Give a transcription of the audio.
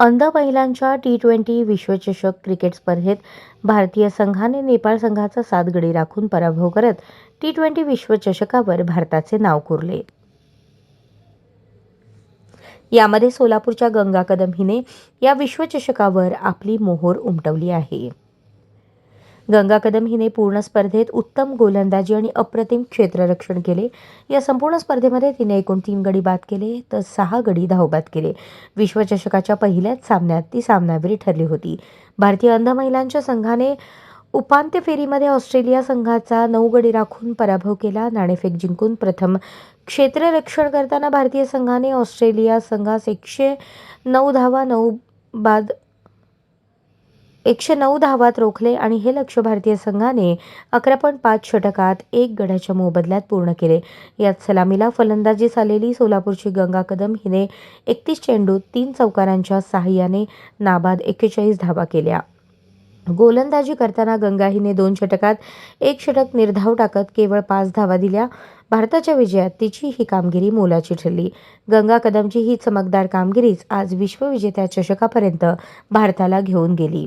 अंध महिलांच्या T twenty विश्वचषक क्रिकेट स्पर्धेत भारतीय संघाने नेपाळ संघाचा सात गडी राखून पराभव करत टी ट्वेंटी विश्वचषकावर भारताचे नाव कोरले. यामध्ये सोलापूरच्या गंगा कदम हिने या विश्वचषकावर आपली मोहोर उमटवली आहे. गंगा कदम हिने पूर्ण स्पर्धेत उत्तम गोलंदाजी आणि अप्रतिम क्षेत्ररक्षण केले. या संपूर्ण स्पर्धेमध्ये तिने एकूण तीन गडी बाद केले तर सहा गडी धावबाद केले. विश्वचषकाच्या पहिल्याच सामन्यात ती सामनावीर ठरली होती. भारतीय अंध महिलांच्या संघाने उपांत्य फेरीमध्ये ऑस्ट्रेलिया संघाचा नऊ गडी राखून पराभव केला. नाणेफेक जिंकून प्रथम क्षेत्ररक्षण करताना भारतीय संघाने ऑस्ट्रेलिया संघास एकशे नऊ धावा नऊ बाद एकशे नऊ धावात रोखले आणि हे लक्ष्य भारतीय संघाने अकरा पॉईंट पाच षटकात एक गड्याच्या मोबदल्यात पूर्ण केले. यात सलामीला फलंदाजीस आलेली सोलापूरची गंगा कदम हिने एकतीस चेंडूत तीन चौकारांच्या सहाय्याने नाबाद एक्केचाळीस धावा केल्या. गोलंदाजी करताना गंगा हिने दोन षटकात एक षटक निर्धाव टाकत केवळ पाच धावा दिल्या. भारताच्या विजयात तिची ही कामगिरी मोलाची ठरली. गंगा कदमची ही चमकदार कामगिरीच आज विश्वविजेत्या चषकापर्यंत भारताला घेऊन गेली.